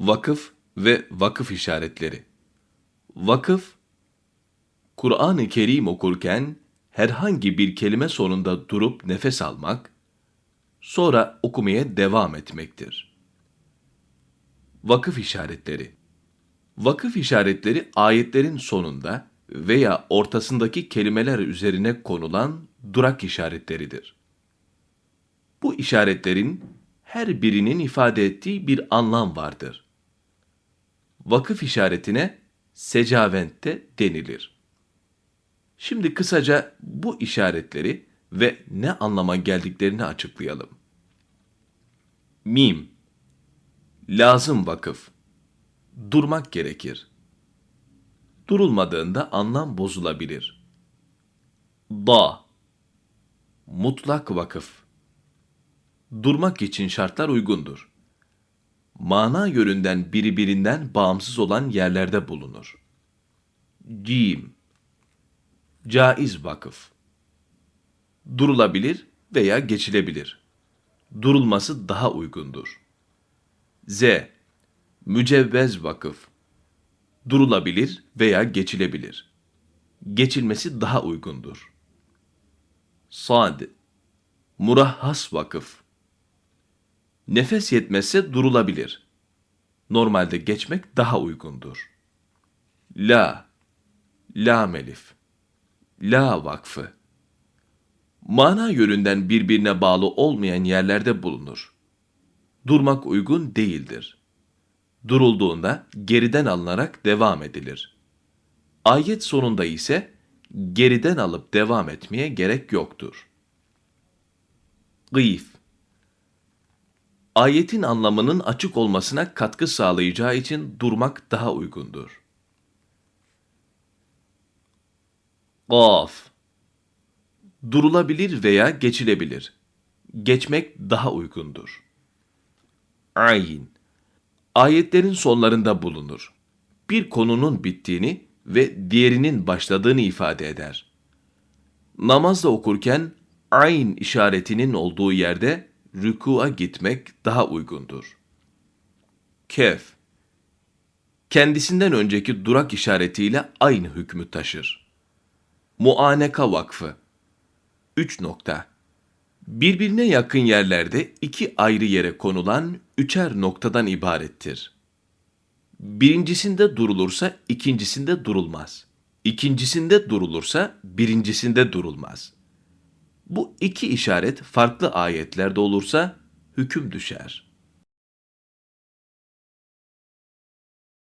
Vakıf ve vakıf işaretleri. Vakıf, Kur'an-ı Kerim okurken herhangi bir kelime sonunda durup nefes almak, sonra okumaya devam etmektir. Vakıf işaretleri. Vakıf işaretleri ayetlerin sonunda veya ortasındaki kelimeler üzerine konulan durak işaretleridir. Bu işaretlerin her birinin ifade ettiği bir anlam vardır. Vakıf işaretine secavent de denilir. Şimdi kısaca bu işaretleri ve ne anlama geldiklerini açıklayalım. Mim Lazım vakıf Durmak gerekir. Durulmadığında anlam bozulabilir. Da Mutlak vakıf Durmak için şartlar uygundur. Mana yönünden birbirinden bağımsız olan yerlerde bulunur. Cim Caiz vakıf Durulabilir veya geçilebilir. Durulması daha uygundur. Z Mücevvez vakıf Durulabilir veya geçilebilir. Geçilmesi daha uygundur. Sad Murahhas vakıf Nefes yetmezse durulabilir. Normalde geçmek daha uygundur. La La melif La vakfı Mana yönünden birbirine bağlı olmayan yerlerde bulunur. Durmak uygun değildir. Durulduğunda geriden alınarak devam edilir. Ayet sonunda ise geriden alıp devam etmeye gerek yoktur. Gıyf Ayetin anlamının açık olmasına katkı sağlayacağı için durmak daha uygundur. Gaf Durulabilir veya geçilebilir. Geçmek daha uygundur. Ayn Ayetlerin sonlarında bulunur. Bir konunun bittiğini ve diğerinin başladığını ifade eder. Namazda okurken ayn işaretinin olduğu yerde rükûa gitmek daha uygundur. Kef Kendisinden önceki durak işaretiyle aynı hükmü taşır. Muaneka Vakfı 3 nokta. Birbirine yakın yerlerde iki ayrı yere konulan üçer noktadan ibarettir. Birincisinde durulursa ikincisinde durulmaz. İkincisinde durulursa birincisinde durulmaz. Bu iki işaret farklı ayetlerde olursa hüküm düşer.